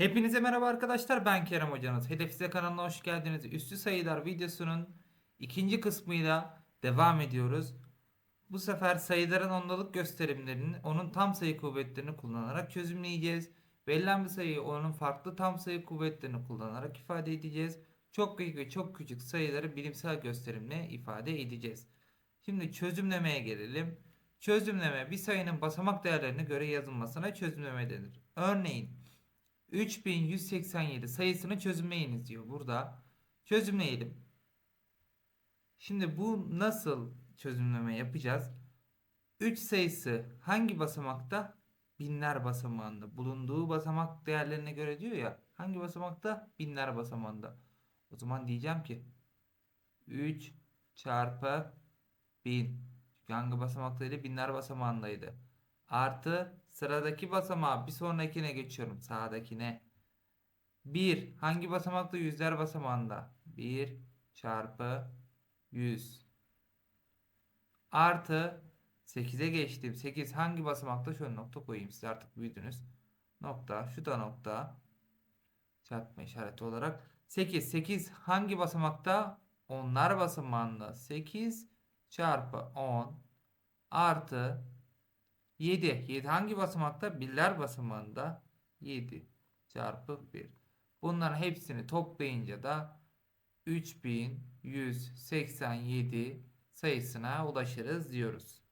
Hepinize merhaba arkadaşlar ben Kerem Hocanız. Hedef Size kanalına hoş geldiniz. Üstü sayılar videosunun ikinci kısmıyla devam ediyoruz. Bu sefer sayıların ondalık gösterimlerini onun tam sayı kuvvetlerini kullanarak çözümleyeceğiz. Verilen bir sayıyı onun farklı tam sayı kuvvetlerini kullanarak ifade edeceğiz. Çok büyük ve çok küçük sayıları bilimsel gösterimle ifade edeceğiz. Şimdi çözümlemeye gelelim. Çözümleme bir sayının basamak değerlerine göre yazılmasına çözümleme denir. Örneğin 3187 sayısını çözümleyiniz diyor burada. Çözümleyelim. Şimdi bu nasıl çözümleme yapacağız? 3 sayısı hangi basamakta? Binler basamağında. Bulunduğu basamak değerlerine göre diyor ya. Hangi basamakta? Binler basamağında. O zaman diyeceğim ki 3 çarpı 1000. Çünkü hangi basamaktaydı? Binler basamağındaydı. Artı sıradaki basamağa bir sonrakine geçiyorum. Sağdakine. 1 hangi basamakta? Yüzler basamağında. 1 çarpı 100. Artı 8'e geçtim. 8 hangi basamakta? Şöyle nokta koyayım. Siz artık büyüdünüz. Nokta. Şu da nokta. Çarpma işareti olarak. 8. 8 hangi basamakta? Onlar basamağında. 8 çarpı 10 artı 7. 7 hangi basamakta? Birler basamağında. 7 çarpı 1. Bunların hepsini toplayınca da 3187 sayısına ulaşırız diyoruz.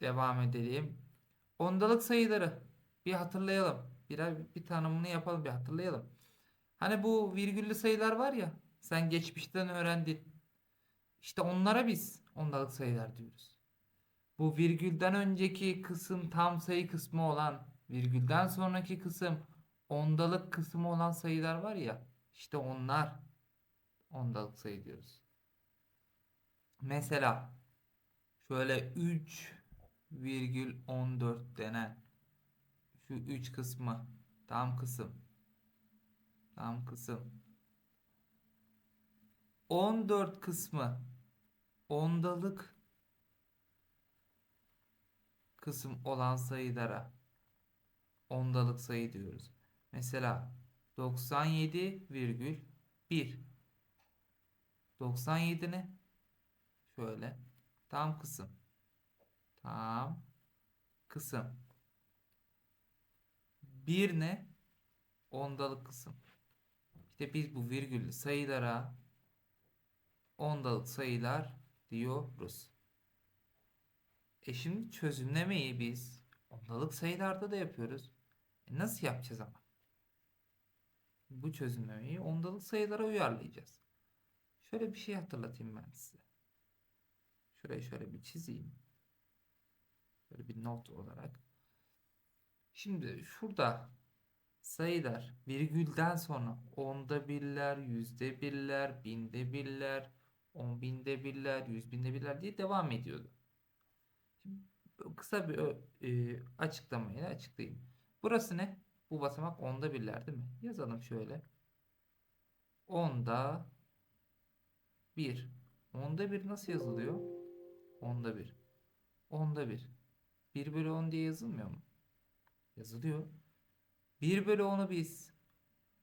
Devam edelim. Ondalık sayıları bir hatırlayalım. Birer bir tanımını yapalım bir hatırlayalım. Hani bu virgüllü sayılar var ya sen geçmişten öğrendin. İşte onlara biz ondalık sayılar diyoruz. Bu virgülden önceki kısım tam sayı kısmı olan, virgülden sonraki kısım ondalık kısmı olan sayılar var ya, işte onlar ondalık sayı diyoruz. Mesela şöyle 3,14 denen şu 3 kısmı tam kısım tam kısım 14 kısmı ondalık kısım olan sayılara ondalık sayı diyoruz. Mesela 97,1 97 ne? Şöyle tam kısım tam kısım 1 ne? Ondalık kısım. İşte biz bu virgüllü sayılara ondalık sayılar diyoruz. E şimdi çözümlemeyi biz ondalık sayılarda da yapıyoruz. E nasıl yapacağız ama? Bu çözümlemeyi ondalık sayılara uyarlayacağız. Şöyle bir şey hatırlatayım ben size. Şurayı şöyle bir çizeyim. Böyle bir not olarak. Şimdi şurada sayılar virgülden sonra onda birler, yüzde birler, binde birler, on binde birler, yüz binde birler diye devam ediyordu. Şimdi kısa bir e, açıklamayla açıklayayım. Burası ne? Bu basamak onda birler değil mi? Yazalım şöyle. Onda bir. Onda bir nasıl yazılıyor? Onda bir. Onda bir. 1 bölü 10 diye yazılmıyor mu? Yazılıyor. 1 bölü 10'u biz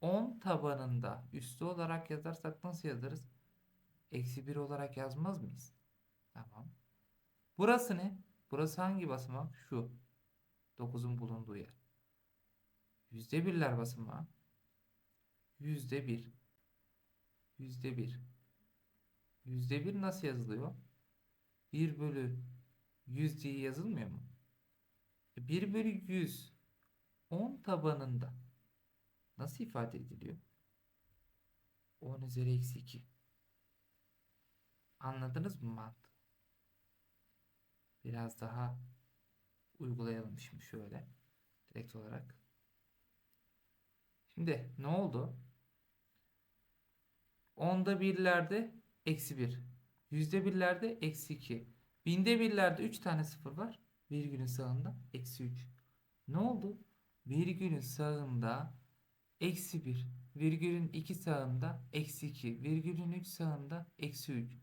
10 tabanında üstü olarak yazarsak nasıl yazarız? Eksi 1 olarak yazmaz mıyız? Tamam. Burası ne? Burası hangi basamak? Şu. 9'un bulunduğu yer. Yüzde birler basamağı. Yüzde bir. Yüzde bir. Yüzde bir nasıl yazılıyor? 1 bölü 100 diye yazılmıyor mu? 1 bölü 100 10 tabanında nasıl ifade ediliyor? 10 üzeri eksi 2. Anladınız mı mantığı? Biraz daha uygulayalım şimdi şöyle. Direkt olarak. Şimdi ne oldu? Onda birlerde eksi 1. Yüzde birlerde eksi 2. Binde birlerde 3 tane sıfır var. Virgülün sağında eksi 3. Ne oldu? Virgülün sağında eksi 1. Virgülün 2 sağında eksi 2. Virgülün 3 sağında eksi 3.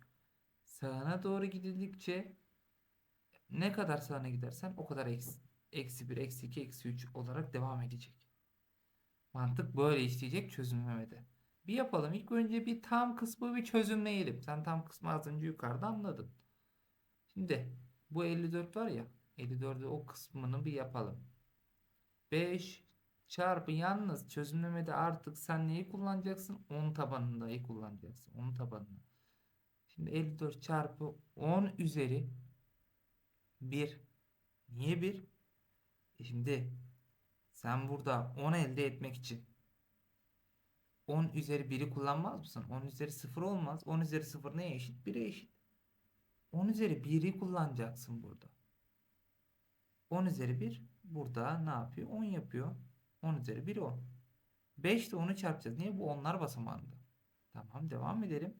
Sağına doğru gidildikçe ne kadar sağına gidersen o kadar eksi, eksi 1, eksi 2, eksi 3 olarak devam edecek. Mantık böyle işleyecek çözümlemede. Bir yapalım. İlk önce bir tam kısmı bir çözümleyelim. Sen tam kısmı az önce yukarıda anladın. Şimdi bu 54 var ya 54'ü o kısmını bir yapalım. 5 çarpı yalnız çözümlemede artık sen neyi kullanacaksın? 10 tabanındayı kullanacaksın. 10 tabanını. Şimdi 54 çarpı 10 üzeri 1. Niye 1? E şimdi sen burada 10 elde etmek için 10 üzeri 1'i kullanmaz mısın? 10 üzeri 0 olmaz. 10 üzeri 0 neye eşit? 1'e eşit. 10 üzeri 1'i kullanacaksın burada. 10 üzeri 1 burada ne yapıyor? 10 yapıyor. 10 üzeri 1 10. 5 ile 10'u çarpacağız. Niye? Bu onlar basamağında. Tamam devam edelim.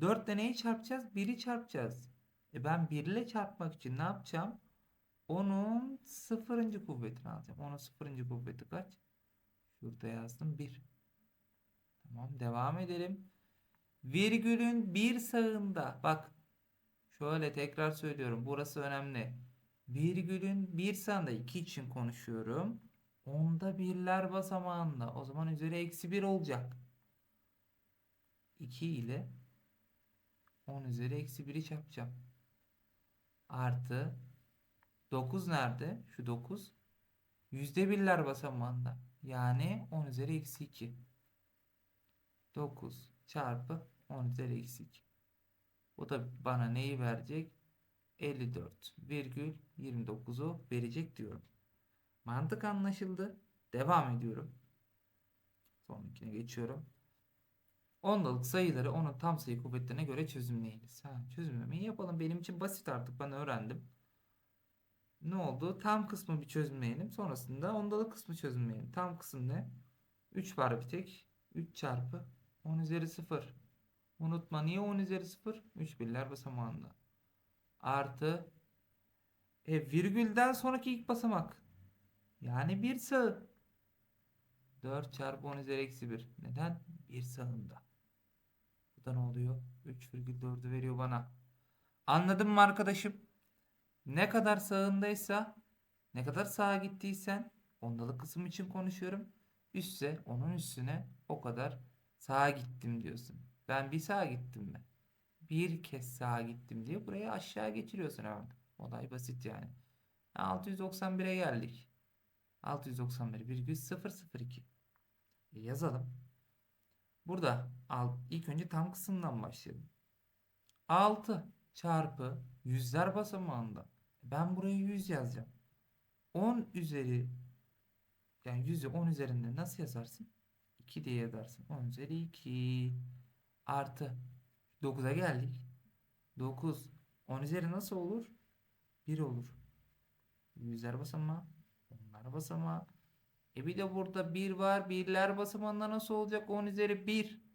4 ile neyi çarpacağız? 1'i çarpacağız. E ben 1 ile çarpmak için ne yapacağım? Onun sıfırıncı kuvvetini alacağım. Onun sıfırıncı kuvveti kaç? Şurada yazdım 1. Tamam devam edelim. Virgülün bir sağında bak şöyle tekrar söylüyorum burası önemli. Virgülün bir sağında 2 için konuşuyorum. Onda birler basamağında o zaman üzeri eksi 1 olacak. 2 ile 10 üzeri eksi 1'i çarpacağım. Artı 9 nerede? Şu 9. Yüzde birler basamağında. Yani 10 üzeri eksi 2. 9 çarpı 10 üzeri eksi 2. Bu da bana neyi verecek? 54,29'u verecek diyorum. Mantık anlaşıldı. Devam ediyorum. Sonrakine geçiyorum. Ondalık sayıları onun tam sayı kuvvetlerine göre çözümleyiniz. Ha, çözümlemeyi yapalım. Benim için basit artık ben öğrendim. Ne oldu? Tam kısmı bir çözümleyelim. Sonrasında ondalık kısmı çözümleyelim. Tam kısım ne? 3 var bir tek. 3 çarpı 10 üzeri 0. Unutma niye 10 üzeri 0? 3 birler basamağında. Artı e, virgülden sonraki ilk basamak. Yani bir sağ. 4 çarpı 10 üzeri eksi 1. Neden? Bir sağında. Bu da ne oluyor? 3,4'ü veriyor bana. Anladın mı arkadaşım? Ne kadar sağındaysa, ne kadar sağa gittiysen ondalık kısım için konuşuyorum. Üstse onun üstüne o kadar sağa gittim diyorsun. Ben bir sağa gittim mi? Bir kez sağa gittim diye buraya aşağı getiriyorsun hemen. Olay basit yani. 691'e geldik. 691,002 e yazalım. Burada al, ilk önce tam kısımdan başlayalım. 6 çarpı yüzler basamağında. Ben buraya 100 yazacağım. 10 üzeri yani 100'ü 10 üzerinde nasıl yazarsın? 2 diye yazarsın. 10 üzeri 2 artı 9'a geldik. 9 10 üzeri nasıl olur? 1 olur. Yüzler basamağı, onlar basamağı. E bir de burada 1 var. Birler basamağında nasıl olacak? 10 üzeri 1.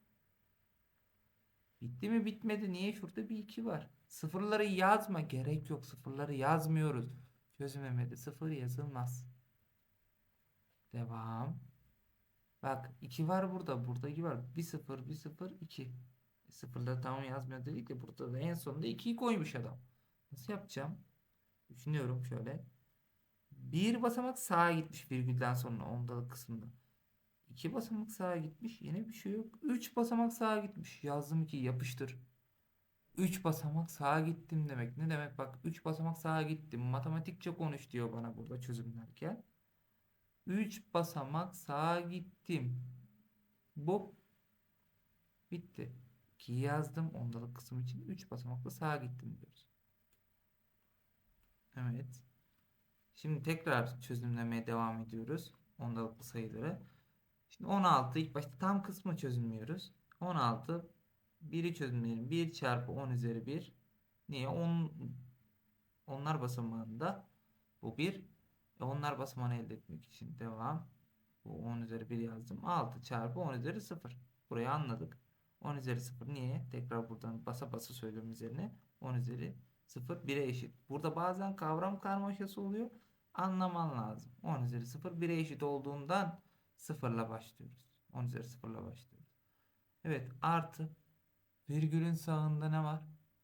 Bitti mi bitmedi. Niye şurada bir 2 var? Sıfırları yazma. Gerek yok. Sıfırları yazmıyoruz. Çözümemedi. Sıfır yazılmaz. Devam. Bak 2 var burada. Burada 2 var. 1 0 1 0 2. E, sıfırları tamam yazmıyor dedik de burada da en sonunda 2'yi koymuş adam. Nasıl yapacağım? Düşünüyorum şöyle. Bir basamak sağa gitmiş virgülden sonra ondalık kısımda. 2 basamak sağa gitmiş. Yine bir şey yok. 3 basamak sağa gitmiş. Yazdım ki yapıştır. 3 basamak sağa gittim demek. Ne demek? Bak 3 basamak sağa gittim. Matematikçe konuş diyor bana burada çözümlerken. 3 basamak sağa gittim. Bu bitti. 2 yazdım ondalık kısım için. 3 basamakla sağa gittim diyoruz. Evet. Şimdi tekrar çözümlemeye devam ediyoruz. Ondalıklı sayıları. Şimdi 16 ilk başta tam kısmı çözümlüyoruz. 16 1'i çözümleyelim. 1 çarpı 10 üzeri 1. Niye? 10 onlar basamağında bu 1. E onlar basamağını elde etmek için devam. Bu 10 üzeri 1 yazdım. 6 çarpı 10 üzeri 0. Burayı anladık. 10 üzeri 0 niye? Tekrar buradan basa basa söylüyorum üzerine. 10 üzeri 0 1'e eşit. Burada bazen kavram karmaşası oluyor anlaman lazım. 10 üzeri 0 1'e eşit olduğundan 0 ile başlıyoruz. 10 üzeri 0 ile başlıyoruz. Evet artı virgülün sağında ne var?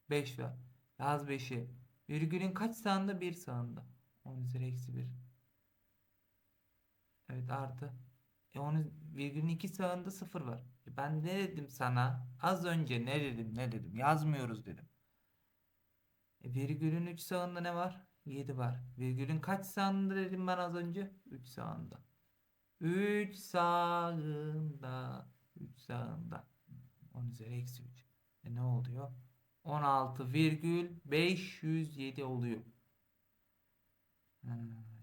5 var. Yaz 5'i. Virgülün kaç sağında? 1 sağında. 10 üzeri eksi 1. Evet artı. E onun virgülün iki sağında sıfır var. E ben ne dedim sana? Az önce ne dedim ne dedim? Yazmıyoruz dedim. E virgülün 3 sağında ne var? 7 var. Virgülün kaç sağında dedim ben az önce? 3 sağında. 3 sağında. 3 sağında. 10 üzeri eksi 3. E ne oluyor? 16,507 oluyor.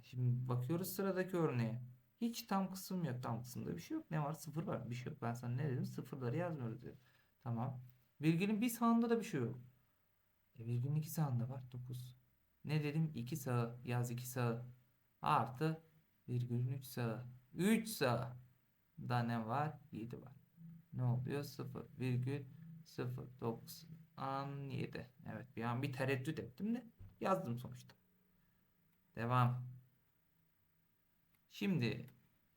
Şimdi bakıyoruz sıradaki örneğe. Hiç tam kısım yok. Tam kısımda bir şey yok. Ne var? Sıfır var. Bir şey yok. Ben sana ne dedim? Sıfırları yazmıyoruz dedim. Tamam. Virgülün bir sağında da bir şey yok. E, virgülün iki sağında var. 9. Ne dedim? 2 sağı. Yaz 2 sağı. Artı virgülün 3 sağı. 3 sağı. Da ne var? 7 var. Ne oluyor? 0 virgül 0 97. Evet bir an bir tereddüt ettim de yazdım sonuçta. Devam. Şimdi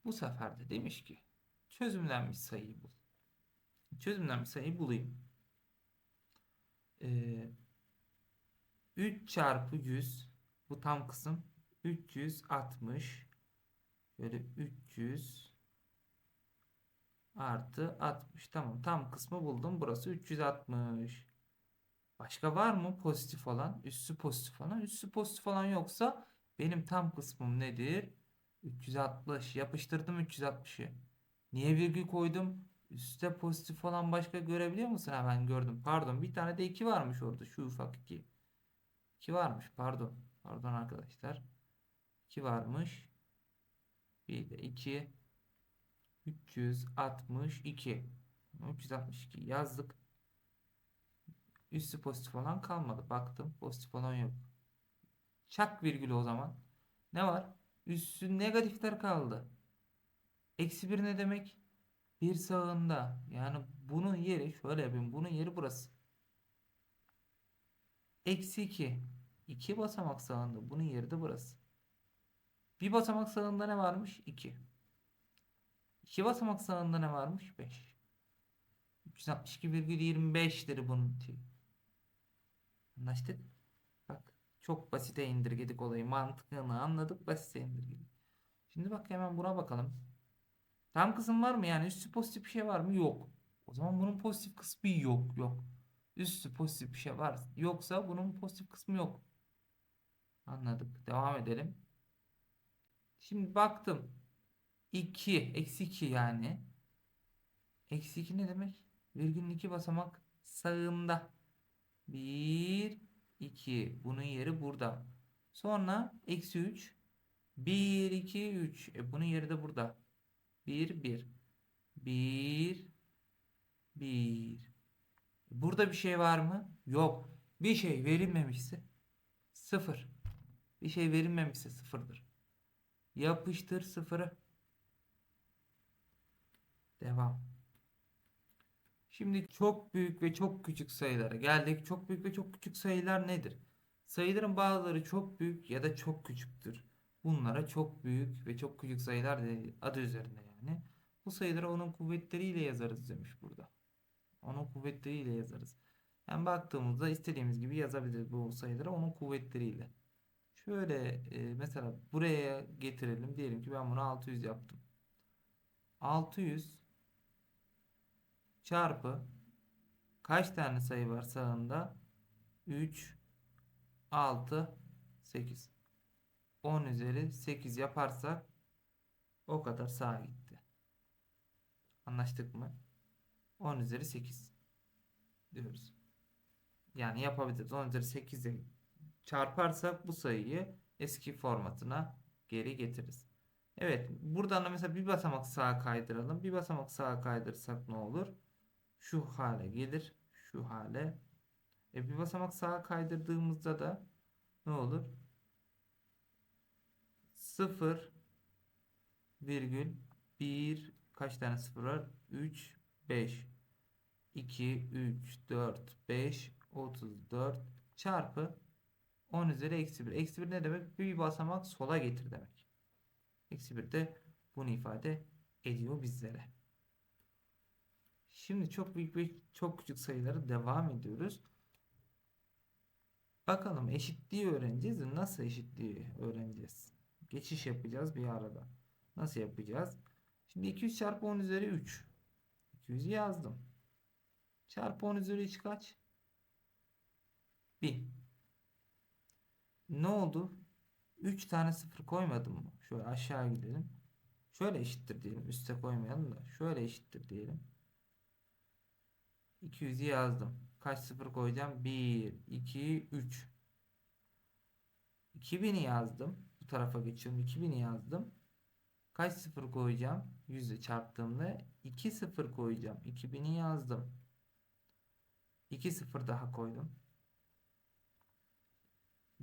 bu sefer de demiş ki çözümlenmiş sayıyı bul. Çözümlenmiş sayıyı bulayım. Ee, 3 çarpı 100 bu tam kısım 360 böyle 300 artı 60 tamam tam kısmı buldum. Burası 360 başka var mı pozitif olan üssü pozitif olan? Üssü pozitif olan yoksa benim tam kısmım nedir? 360 yapıştırdım 360'ı niye virgül koydum? Üstte pozitif olan başka görebiliyor musun? Ha ben gördüm. Pardon bir tane de 2 varmış orada şu ufak 2 2 varmış pardon. Pardon arkadaşlar. 2 varmış bir de 2 362 362 yazdık. Üstü pozitif olan kalmadı. Baktım pozitif olan yok. Çak virgülü o zaman. Ne var? Üstü negatifler kaldı. Eksi 1 ne demek? Bir sağında. Yani bunun yeri şöyle yapayım. Bunun yeri burası. Eksi 2. 2 basamak sağında. Bunun yeri de burası. Bir basamak sağında ne varmış? 2. 2 basamak sağında ne varmış? 5. 362,25'tir bunun t. Anlaştık? Bak çok basite indirgedik olayı. Mantığını anladık. Basite indirgedik. Şimdi bak hemen buna bakalım. Tam kısım var mı? Yani üstü pozitif bir şey var mı? Yok. O zaman bunun pozitif kısmı yok. Yok. Üstü pozitif bir şey var. Yoksa bunun pozitif kısmı yok. Anladık. Devam edelim. Şimdi baktım. 2. Eksi 2 yani. Eksi 2 ne demek? Virgülün 2 basamak sağında. 1, 2. Bunun yeri burada. Sonra eksi 3. 1, 2, 3. E bunun yeri de burada. 1, 1. 1, 1. Burada bir şey var mı? Yok. Bir şey verilmemişse 0. Bir şey verilmemişse sıfırdır. Yapıştır sıfırı. Devam. Şimdi çok büyük ve çok küçük sayılara geldik. Çok büyük ve çok küçük sayılar nedir? Sayıların bazıları çok büyük ya da çok küçüktür. Bunlara çok büyük ve çok küçük sayılar. Adı üzerinde yani. Bu sayıları onun kuvvetleriyle yazarız demiş burada. Onun kuvvetleriyle yazarız. Yani baktığımızda istediğimiz gibi yazabiliriz bu sayıları onun kuvvetleriyle. Şöyle e, mesela buraya getirelim. Diyelim ki ben bunu 600 yaptım. 600 çarpı kaç tane sayı var sağında? 3 6 8 10 üzeri 8 yaparsak o kadar sağa gitti. Anlaştık mı? 10 üzeri 8 diyoruz. Yani yapabiliriz. 10 üzeri 8'e çarparsak bu sayıyı eski formatına geri getiririz. Evet. Buradan da mesela bir basamak sağa kaydıralım. Bir basamak sağa kaydırırsak ne olur? Şu hale gelir. Şu hale. E bir basamak sağa kaydırdığımızda da ne olur? 0 virgül 1 kaç tane sıfır var? 3 5 2 3 4 5 34 çarpı 10 üzeri eksi 1. Eksi 1 ne demek? Bir basamak sola getir demek. Eksi 1 de bunu ifade ediyor bizlere. Şimdi çok büyük ve çok küçük sayıları devam ediyoruz. Bakalım eşitliği öğreneceğiz. Nasıl eşitliği öğreneceğiz? Geçiş yapacağız bir arada. Nasıl yapacağız? Şimdi 200 çarpı 10 üzeri 3. 200'ü yazdım. Çarpı 10 üzeri 3 kaç? 1000. Ne oldu? 3 tane sıfır koymadım mı? Şöyle aşağı gidelim. Şöyle eşittir diyelim. Üste koymayalım da. Şöyle eşittir diyelim. 200'ü yazdım. Kaç sıfır koyacağım? 1, 2, 3. 2000'i yazdım. Bu tarafa geçiyorum. 2000'i yazdım. Kaç sıfır koyacağım? 100'e çarptığımda 2 sıfır koyacağım. 2000'i yazdım. 2 sıfır daha koydum.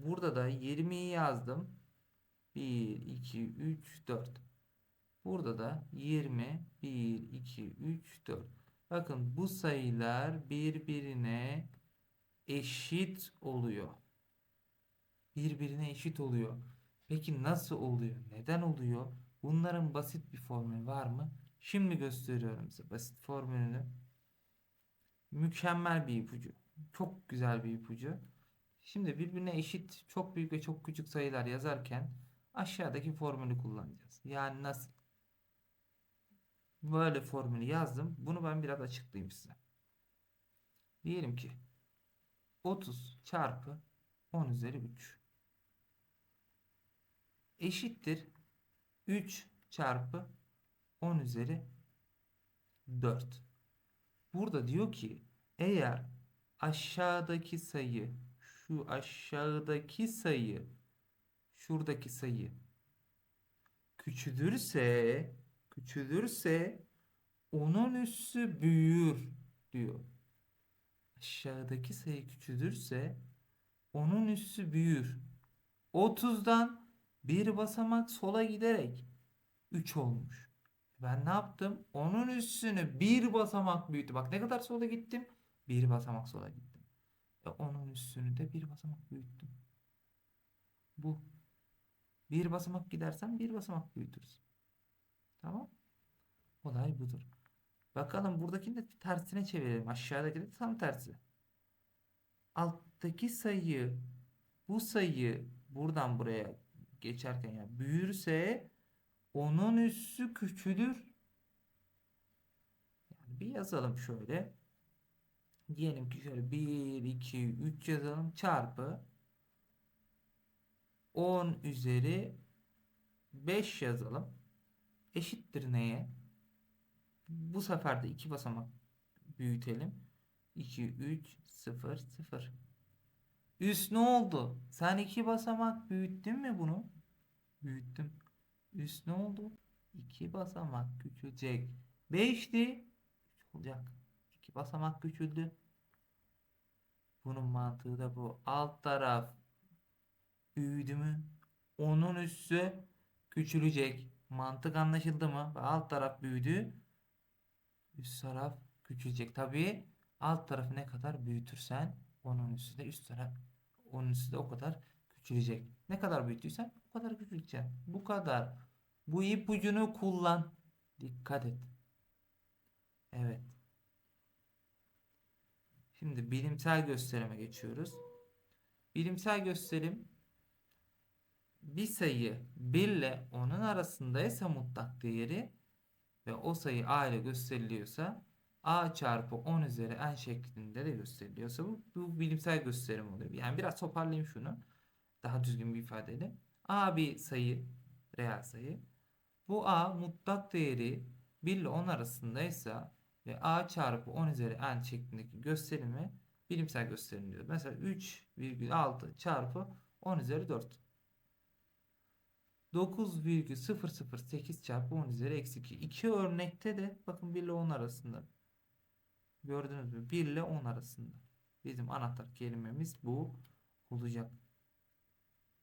Burada da 20'yi yazdım. 1, 2, 3, 4. Burada da 20, 1, 2, 3, 4. Bakın bu sayılar birbirine eşit oluyor. Birbirine eşit oluyor. Peki nasıl oluyor? Neden oluyor? Bunların basit bir formülü var mı? Şimdi gösteriyorum size basit formülünü. Mükemmel bir ipucu. Çok güzel bir ipucu. Şimdi birbirine eşit çok büyük ve çok küçük sayılar yazarken aşağıdaki formülü kullanacağız. Yani nasıl? Böyle formülü yazdım. Bunu ben biraz açıklayayım size. Diyelim ki 30 çarpı 10 üzeri 3 eşittir 3 çarpı 10 üzeri 4. Burada diyor ki eğer aşağıdaki sayı şu aşağıdaki sayı şuradaki sayı küçülürse küçülürse onun üssü büyür diyor. Aşağıdaki sayı küçülürse onun üssü büyür. 30'dan bir basamak sola giderek 3 olmuş. Ben ne yaptım? Onun üstünü bir basamak büyüttü. Bak ne kadar sola gittim? Bir basamak sola gittim. E onun üstünü de bir basamak büyüttüm. Bu. Bir basamak gidersen bir basamak büyütürüz. Tamam. Olay budur. Bakalım buradakini de tersine çevirelim. Aşağıdaki de tam tersi. Alttaki sayı bu sayı buradan buraya geçerken ya büyürse onun üssü küçülür. Yani bir yazalım şöyle. Diyelim ki şöyle 1, 2, 3 yazalım çarpı 10 üzeri 5 yazalım. Eşittir neye? Bu sefer de iki basamak büyütelim. 2, 3, 0, 0. Üst ne oldu? Sen iki basamak büyüttün mü bunu? Büyüttüm. Üst ne oldu? İki basamak küçülecek. 5'ti. 3 olacak. İki basamak küçüldü. Bunun mantığı da bu. Alt taraf büyüdü mü? Onun üssü küçülecek. Mantık anlaşıldı mı? Alt taraf büyüdü. Üst taraf küçülecek. Tabii alt tarafı ne kadar büyütürsen onun üstü de üst taraf onun üstü de o kadar küçülecek. Ne kadar büyüttüysen o kadar küçüleceksin. Bu kadar. Bu ipucunu kullan. Dikkat et. Evet. Şimdi bilimsel gösterime geçiyoruz. Bilimsel gösterim bir sayı 1 ile onun arasındaysa mutlak değeri ve o sayı a ile gösteriliyorsa a çarpı 10 üzeri n şeklinde de gösteriliyorsa bu, bu bilimsel gösterim oluyor. Yani biraz toparlayayım şunu. Daha düzgün bir ifadeyle. a bir sayı, reel sayı. Bu a mutlak değeri 1 ile 10 arasındaysa ve a çarpı 10 üzeri n şeklindeki gösterimi bilimsel gösterim diyor. Mesela 3,6 çarpı 10 üzeri 4. 9,008 çarpı 10 üzeri eksi 2. İki örnekte de bakın 1 ile 10 arasında. Gördünüz mü? 1 ile 10 arasında. Bizim anahtar kelimemiz bu olacak.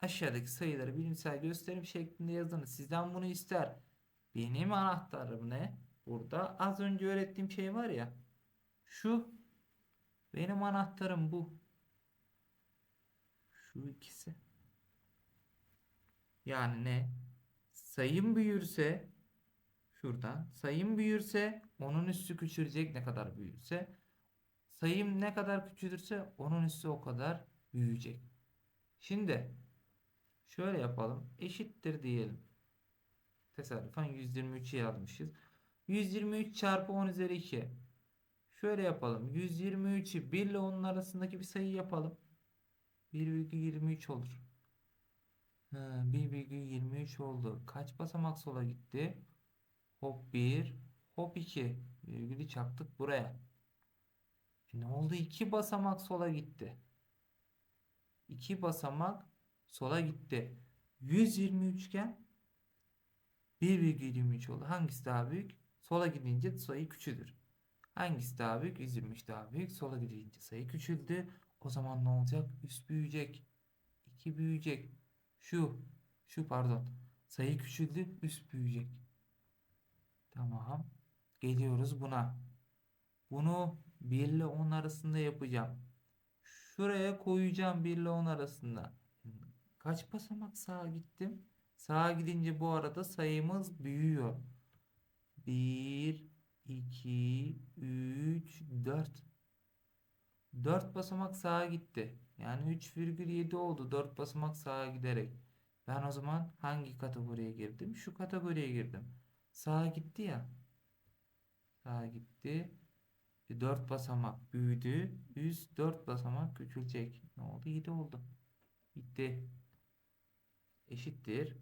Aşağıdaki sayıları bilimsel gösterim şeklinde yazınız. Sizden bunu ister. Benim anahtarım ne? Burada az önce öğrettiğim şey var ya. Şu. Benim anahtarım bu. Şu ikisi. Yani ne? Sayım büyürse şuradan sayım büyürse onun üstü küçülecek ne kadar büyürse sayım ne kadar küçülürse onun üstü o kadar büyüyecek. Şimdi şöyle yapalım. Eşittir diyelim. Tesadüfen 123'ü yazmışız. 123 çarpı 10 üzeri 2. Şöyle yapalım. 123'ü 1 ile 10'un arasındaki bir sayı yapalım. 1,23 olur. Ha, 1,23 oldu. Kaç basamak sola gitti? Hop 1, hop 2. Virgülü çaktık buraya. E ne oldu? 2 basamak sola gitti. 2 basamak sola gitti. 123 iken 1,23 oldu. Hangisi daha büyük? Sola gidince sayı küçülür. Hangisi daha büyük? 123 daha büyük. Sola gidince sayı küçüldü. O zaman ne olacak? Üst büyüyecek. 2 büyüyecek. Şu. Şu pardon. Sayı küçüldü. Üst büyüyecek. Tamam. Geliyoruz buna. Bunu 1 ile 10 arasında yapacağım. Şuraya koyacağım 1 ile 10 arasında. Kaç basamak sağa gittim? Sağa gidince bu arada sayımız büyüyor. 1, 2, 3, 4. 4 basamak sağa gitti. Yani 3,7 oldu 4 basamak sağa giderek. Ben o zaman hangi kategoriye girdim? Şu kategoriye girdim. Sağa gitti ya. Sağa gitti. 4 basamak büyüdü. Üst 4 basamak küçülecek. Ne oldu? 7 oldu. Bitti. Eşittir.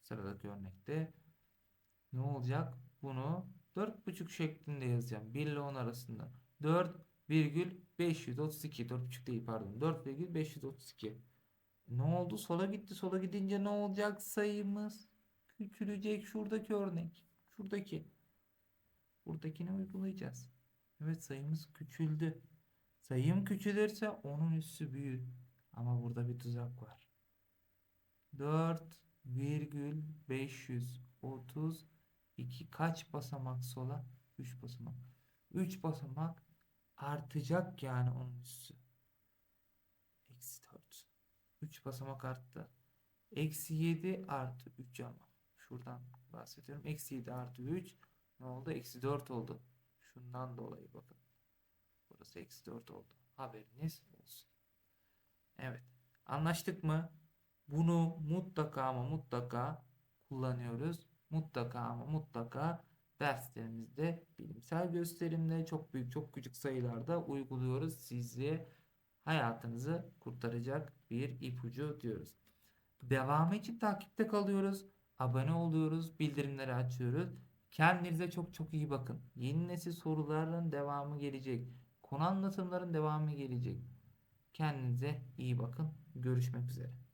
Sıradaki örnekte ne olacak? Bunu 4,5 şeklinde yazacağım. 1 ile 10 arasında. 4,532 4,5 değil pardon. 4,532 Ne oldu? Sola gitti. Sola gidince ne olacak? Sayımız küçülecek. Şuradaki örnek. Şuradaki. Buradakini uygulayacağız. Evet sayımız küçüldü. Sayım küçülürse onun üssü büyür. Ama burada bir tuzak var. 4,532 kaç basamak sola? 3 basamak. 3 basamak artacak yani onun üssü. Eksi 4. 3 basamak arttı. Eksi 7 artı 3 ama. Şuradan bahsediyorum. Eksi 7 artı 3 ne oldu? Eksi 4 oldu. Şundan dolayı bakın. Burası eksi 4 oldu. Haberiniz olsun. Evet. Anlaştık mı? Bunu mutlaka ama mutlaka kullanıyoruz. Mutlaka ama mutlaka derslerimizde bilimsel gösterimde çok büyük çok küçük sayılarda uyguluyoruz. Sizi hayatınızı kurtaracak bir ipucu diyoruz. Devamı için takipte kalıyoruz. Abone oluyoruz. Bildirimleri açıyoruz. Kendinize çok çok iyi bakın. Yeni nesil soruların devamı gelecek. Konu anlatımların devamı gelecek. Kendinize iyi bakın. Görüşmek üzere.